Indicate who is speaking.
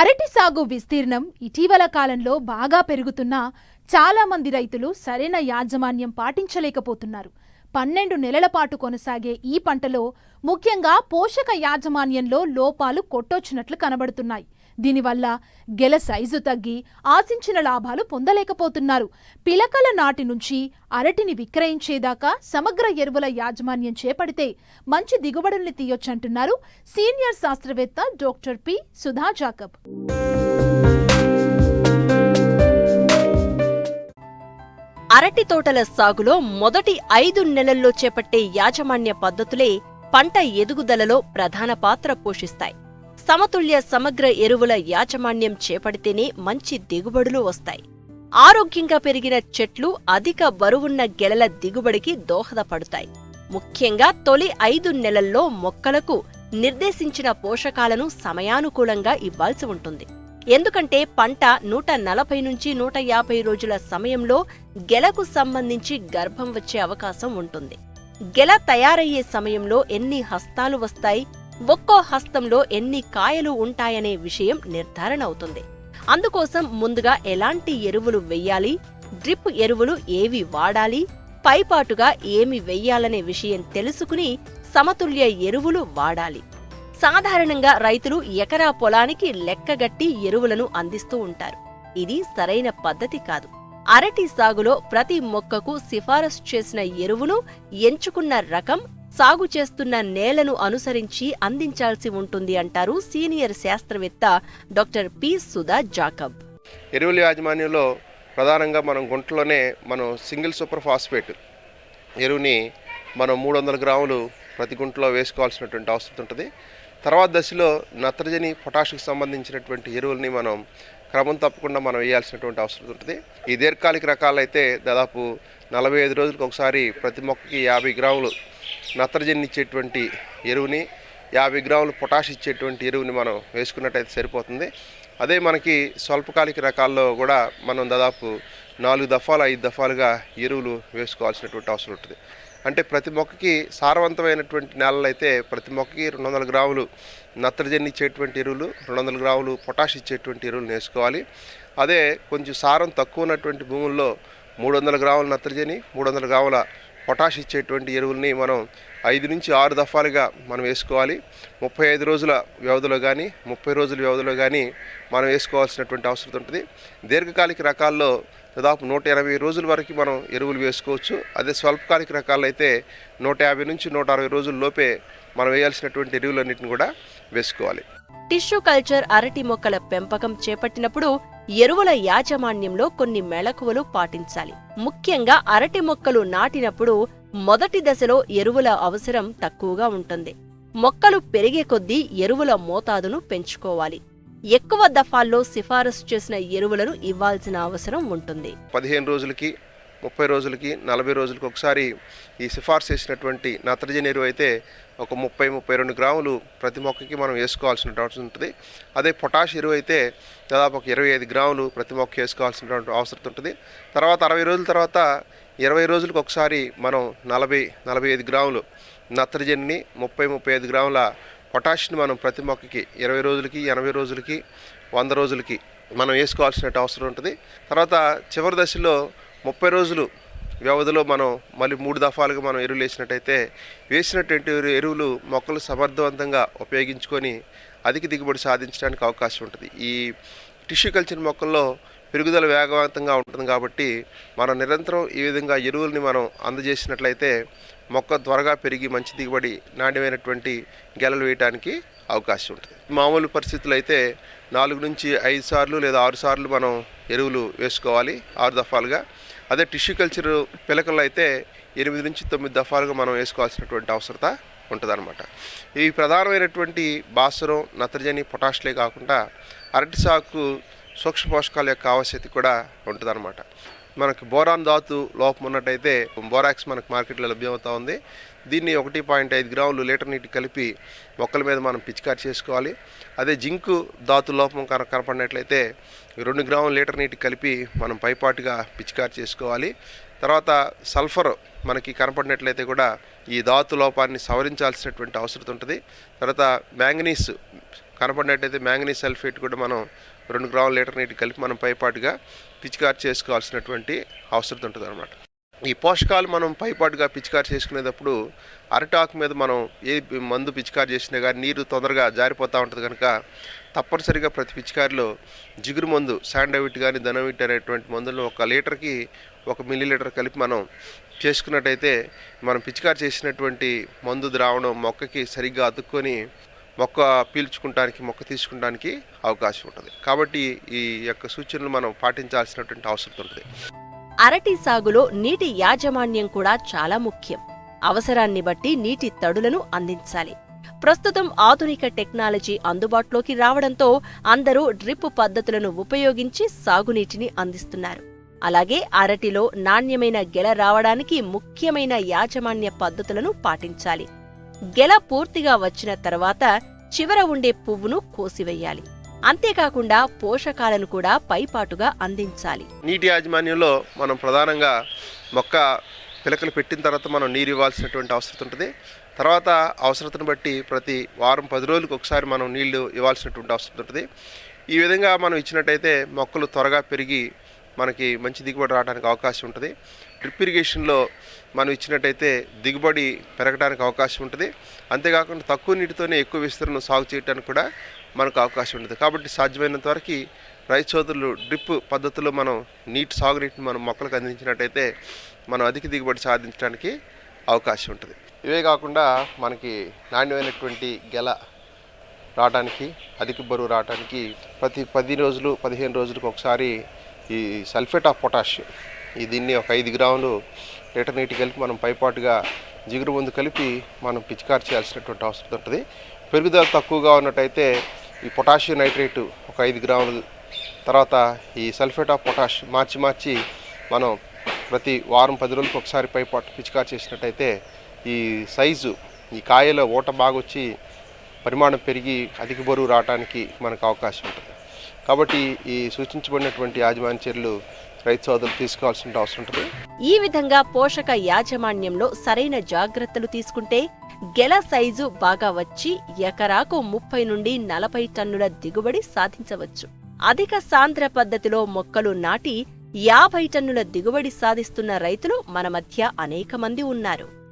Speaker 1: అరటి సాగు విస్తీర్ణం ఇటీవల కాలంలో బాగా పెరుగుతున్నా చాలా మంది రైతులు సరైన యాజమాన్యం పాటించలేకపోతున్నారు. పన్నెండు నెలల పాటు కొనసాగే ఈ పంటలో ముఖ్యంగా పోషక యాజమాన్యంలో లోపాలు కొట్టొచ్చినట్లు కనబడుతున్నాయి. దీనివల్ల గెల సైజు తగ్గి ఆశించిన లాభాలు పొందలేకపోతున్నారు. పిలకల నాటి నుంచి అరటిని విక్రయించేదాకా సమగ్ర ఎరువుల యాజమాన్యం చేపడితే మంచి దిగుబడుల్ని తీయొచ్చంటున్నారు సీనియర్ శాస్త్రవేత్త డాక్టర్ పి సుధా జాకబ్.
Speaker 2: అరటి తోటల సాగులో మొదటి ఐదు నెలల్లో చేపట్టే యాజమాన్య పద్ధతులే పంట ఎదుగుదలలో ప్రధాన పాత్ర పోషిస్తాయి. సమతుల్య సమగ్ర ఎరువుల యాజమాన్యం చేపడితేనే మంచి దిగుబడులు వస్తాయి. ఆరోగ్యంగా పెరిగిన చెట్లు అధిక బరువున్న గెలల దిగుబడికి దోహదపడతాయి. ముఖ్యంగా తొలి ఐదు నెలల్లో మొక్కలకు నిర్దేశించిన పోషకాలను సమయానుకూలంగా ఇవ్వాల్సి ఉంటుంది. ఎందుకంటే పంట నూట నలభై నుంచి నూట యాభై రోజుల సమయంలో గెలకు సంబంధించి గర్భం వచ్చే అవకాశం ఉంటుంది. గెల తయారయ్యే సమయంలో ఎన్ని హస్తాలు వస్తాయి ఒక్కో హస్తంలో ఎన్ని కాయలు ఉంటాయనే విషయం నిర్ధారణ అవుతుంది. అందుకోసం ముందుగా ఎలాంటి ఎరువులు వెయ్యాలి డ్రిప్ ఎరువులు ఏవి వాడాలి పైపాటుగా ఏమి వెయ్యాలనే విషయం తెలుసుకుని సమతుల్య ఎరువులు వాడాలి. సాధారణంగా రైతులు ఎకరా పొలానికి లెక్కగట్టి ఎరువులను అందిస్తూ ఉంటారు. ఇది సరైన పద్ధతి కాదు. అరటి సాగులో ప్రతి మొక్కకు సిఫారసు చేసిన ఎరువును ఎంచుకున్న రకం సాగు చేస్తున్న నేలను అనుసరించి అందించాల్సి ఉంటుంది అంటారు సీనియర్ శాస్త్రవేత్త డాక్టర్ పి. సుధా జాకబ్.
Speaker 3: ఎరువుల యాజమాన్యంలో ప్రధానంగా మనం గుంటలోనే మనం సింగిల్ సూపర్ ఫాస్ఫేట్ ఎరువుని మనం మూడు వందల గ్రాములు ప్రతి గుంటలో వేసుకోవాల్సినటువంటి అవసరం ఉంటుంది. తర్వాత దశలో నత్రజని పొటాషికి సంబంధించినటువంటి ఎరువుల్ని మనం క్రమం తప్పకుండా మనం వేయాల్సినటువంటి అవసరం ఉంటుంది. ఈ దీర్ఘకాలిక రకాలైతే దాదాపు నలభై ఐదు రోజులకు ఒకసారి ప్రతి మొక్కకి యాభై గ్రాములు నత్రజని ఇచ్చేటువంటి ఎరువుని యాభై గ్రాములు పొటాష్ ఇచ్చేటువంటి ఎరువుని మనం వేసుకున్నట్టయితే సరిపోతుంది. అదే మనకి స్వల్పకాలిక రకాల్లో కూడా మనం దాదాపు నాలుగు దఫాలు ఐదు దఫాలుగా ఎరువులు వేసుకోవాల్సినటువంటి అవసరం ఉంటుంది. అంటే ప్రతి మొక్కకి సారవంతమైనటువంటి నేలలు అయితే ప్రతి మొక్కకి రెండు వందల గ్రాములు నత్రజని ఇచ్చేటువంటి ఎరువులు రెండు వందల గ్రాములు పొటాష్ ఇచ్చేటువంటి ఎరువులు వేసుకోవాలి అదే కొంచెం సారం తక్కువ ఉన్నటువంటి భూముల్లో మూడు వందల గ్రాముల నత్రజని మూడు వందల గ్రాముల పొటాష్ ఇచ్చేటువంటి ఎరువుల్ని మనం ఐదు నుంచి ఆరు దఫాలుగా మనం వేసుకోవాలి. ముప్పై ఐదు రోజుల వ్యవధిలో కానీ ముప్పై రోజుల వ్యవధిలో కానీ మనం వేసుకోవాల్సినటువంటి అవసరం ఉంటుంది. దీర్ఘకాలిక రకాల్లో దాదాపు నూట ఎనభై రోజుల వరకు మనం ఎరువులు వేసుకోవచ్చు. అదే స్వల్పకాలిక రకాలు అయితే నూట యాభై నుంచి నూట అరవై రోజుల లోపే మనం వేయాల్సినటువంటి ఎరువులన్నింటిని కూడా వేసుకోవాలి.
Speaker 2: టిష్యూ కల్చర్ అరటి మొక్కల పెంపకం చేపట్టినప్పుడు ఎరువుల యాజమాన్యంలో కొన్ని మెళకువలు పాటించాలి. ముఖ్యంగా అరటి మొక్కలు నాటినప్పుడు మొదటి దశలో ఎరువుల అవసరం తక్కువగా ఉంటుంది. మొక్కలు పెరిగే కొద్దీ ఎరువుల మోతాదును పెంచుకోవాలి. ఎక్కువ దఫాల్లో సిఫారసు చేసిన ఎరువులను ఇవ్వాల్సిన అవసరం ఉంటుంది.
Speaker 3: పదిహేను రోజులకి ముప్పై రోజులకి నలభై రోజులకి ఒకసారి ఈ సిఫార్సు చేసినటువంటి నత్రజని ఎరువు అయితే ఒక ముప్పై ముప్పై రెండు గ్రాములు ప్రతి మొక్కకి మనం వేసుకోవాల్సిన అవసరం ఉంటుంది. అదే పొటాష్ ఎరువు అయితే దాదాపు ఒక ఇరవై ఐదు గ్రాములు ప్రతి మొక్క వేసుకోవాల్సినటువంటి అవసరం ఉంటుంది. తర్వాత అరవై రోజుల తర్వాత ఇరవై రోజులకు ఒకసారి మనం నలభై నలభై ఐదు గ్రాములు నత్రజనిని ముప్పై ముప్పై ఐదు గ్రాముల పొటాషియం మనం ప్రతి మొక్కకి ఇరవై రోజులకి ఎనభై రోజులకి వంద రోజులకి మనం వేసుకోవాల్సిన అవసరం ఉంటుంది. తర్వాత చివరి దశలో ముప్పై రోజులు వ్యవధిలో మనం మళ్ళీ మూడు దఫాలుగా మనం ఎరువులు వేసినట్టయితే వేసినటువంటి ఎరువులు మొక్కలు సమర్థవంతంగా ఉపయోగించుకొని అధిక దిగుబడి సాధించడానికి అవకాశం ఉంటుంది. ఈ టిష్యూ కల్చర్ మొక్కల్లో పెరుగుదల వేగవంతంగా ఉంటుంది కాబట్టి మనం నిరంతరం ఈ విధంగా ఎరువుల్ని మనం అందజేసినట్లయితే మొక్క త్వరగా పెరిగి మంచి దిగుబడి నాణ్యమైనటువంటి గెలలు వేయడానికి అవకాశం ఉంటుంది. మామూలు పరిస్థితులు అయితే నాలుగు నుంచి ఐదు సార్లు లేదా ఆరు సార్లు మనం ఎరువులు వేసుకోవాలి ఆరు దఫాలుగా. అదే టిష్యూ కల్చర్ పిలకలు అయితే ఎనిమిది నుంచి తొమ్మిది దఫాలుగా మనం వేసుకోవాల్సినటువంటి అవసరత ఉంటుందన్నమాట. ఈ ప్రధానమైనటువంటి భాస్వరం నత్రజని పొటాష్లే కాకుండా అరటి సాకు సూక్ష్మ పోషకాల యొక్క ఆవశ్యత కూడా ఉంటుందన్నమాట. మనకు బోరాన్ ధాతు లోపం ఉన్నట్టయితే బోరాక్స్ మనకు మార్కెట్లో లభ్యమవుతా ఉంది. దీన్ని ఒకటి పాయింట్ ఐదు గ్రాములు లీటర్ నీటి కలిపి మొక్కల మీద మనం పిచికారి చేసుకోవాలి. అదే జింకు ధాతు లోపం కన కనపడినట్లయితే రెండు గ్రాములు లీటర్ నీటి కలిపి మనం పైపాటుగా పిచికారి చేసుకోవాలి. తర్వాత సల్ఫర్ మనకి కనపడినట్లయితే కూడా ఈ ధాతు లోపాన్ని సవరించాల్సినటువంటి అవసరం ఉంటుంది. తర్వాత మ్యాంగనీస్ కనపడినట్టయితే మ్యాంగనీస్ సల్ఫేట్ కూడా మనం రెండు గ్రాముల లీటర్ నీటి కలిపి మనం పైపాటుగా పిచికారి చేసుకోవాల్సినటువంటి అవసరం ఉంటుంది అనమాట ఈ పోషకాలు మనం పైపాటుగా పిచికారి చేసుకునేటప్పుడు అరటాకు మీద మనం ఏ మందు పిచికారి చేసినా కానీ నీరు తొందరగా జారిపోతూ ఉంటుంది కనుక తప్పనిసరిగా ప్రతి పిచికారిలో జిగురు మందు శాండవిట్ కానీ ధనవిట్ అనేటువంటి మందులను ఒక లీటర్కి ఒక మిల్లీ లీటర్ కలిపి మనం చేసుకున్నట్టయితే మనం పిచికారి చేసినటువంటి మందు ద్రావణం మొక్కకి సరిగ్గా అతుక్కొని మొక్క పీల్చుకుంటానికి మొక్క తీసుకుంటానికి అవకాశం ఉంటుంది. కాబట్టి ఈ యొక్క సూచనలు మనం పాటించాల్సినటువంటి అవసరం ఉంటుంది.
Speaker 2: అరటి సాగులో నీటి యాజమాన్యం కూడా చాలా ముఖ్యం. అవసరాన్ని బట్టి నీటి తడులను అందించాలి. ప్రస్తుతం ఆధునిక టెక్నాలజీ అందుబాటులోకి రావడంతో అందరూ డ్రిప్ పద్ధతులను ఉపయోగించి సాగునీటిని అందిస్తున్నారు. అలాగే అరటిలో నాణ్యమైన గెల రావడానికి ముఖ్యమైన యాజమాన్య పద్ధతులను పాటించాలి. గెల పూర్తిగా వచ్చిన తర్వాత చివర ఉండే పువ్వును కోసివేయాలి. అంతేకాకుండా పోషకాలను కూడా పైపాటుగా అందించాలి.
Speaker 3: నీటి యాజమాన్యంలో మనం ప్రధానంగా మొక్క పిలకలు పెట్టిన తర్వాత మనం నీరు ఇవ్వాల్సినటువంటి అవసరం ఉంటుంది. తర్వాత అవసరతను బట్టి ప్రతి వారం పది రోజులకు ఒకసారి మనం నీళ్ళు ఇవ్వాల్సినటువంటి అవసరం ఉంటుంది. ఈ విధంగా మనం ఇచ్చినట్టయితే మొక్కలు త్వరగా పెరిగి మనకి మంచి దిగుబడి రావడానికి అవకాశం ఉంటుంది. డ్రిప్ ఇరిగేషన్లో మనం ఇచ్చినట్టయితే దిగుబడి పెరగడానికి అవకాశం ఉంటుంది. అంతేకాకుండా తక్కువ నీటితోనే ఎక్కువ విస్తీర్ణం సాగు చేయడానికి కూడా మనకు అవకాశం ఉంటుంది. కాబట్టి సాధ్యమైనంత వరకు రైతు సోదరులు డ్రిప్ పద్ధతిలో మనం నీటి సాగునీటిని మనం మొక్కలకు అందించినట్టయితే మనం అధిక దిగుబడి సాధించడానికి అవకాశం ఉంటుంది. ఇవే కాకుండా మనకి నాణ్యమైనటువంటి గెల రావడానికి అధిక బరువు రావడానికి ప్రతి పది రోజులు పదిహేను రోజులకు ఒకసారి ఈ సల్ఫేట్ ఆఫ్ పొటాషియం దీన్ని ఒక ఐదు గ్రాములు లీటర్ నీటి కలిపి మనం పైపాటుగా జిగురు ముందు కలిపి మనం పిచికారి చేయాల్సినటువంటి అవసరం ఉంటుంది. పెరుగుదల తక్కువగా ఉన్నట్టయితే ఈ పొటాషియం నైట్రేటు ఒక ఐదు గ్రాములు తర్వాత ఈ సల్ఫేట్ ఆఫ్ పొటాష్ మార్చి మార్చి మనం ప్రతి వారం పది రోజులకు ఒకసారి పైపాటు పిచికారి చేసినట్టయితే ఈ సైజు ఈ కాయలో ఊట బాగా వచ్చి పరిమాణం పెరిగి అధిక బరువు రావడానికి మనకు అవకాశం ఉంటుంది. కాబట్టి ఈ సూచించబడినటువంటి యాజమాన్య చర్యలు రైతు సోదరులు తీసుకోవాల్సిన అవసరం ఉంటుంది.
Speaker 2: ఈ విధంగా పోషక యాజమాన్యంలో సరైన జాగ్రత్తలు తీసుకుంటే గెల సైజు బాగా వచ్చి ఎకరాకు ముప్పై నుండి నలభై టన్నుల దిగుబడి సాధించవచ్చు. అధిక సాంద్ర పద్ధతిలో మొక్కలు నాటి యాభై టన్నుల దిగుబడి సాధిస్తున్న రైతులు మన మధ్య అనేక మంది ఉన్నారు.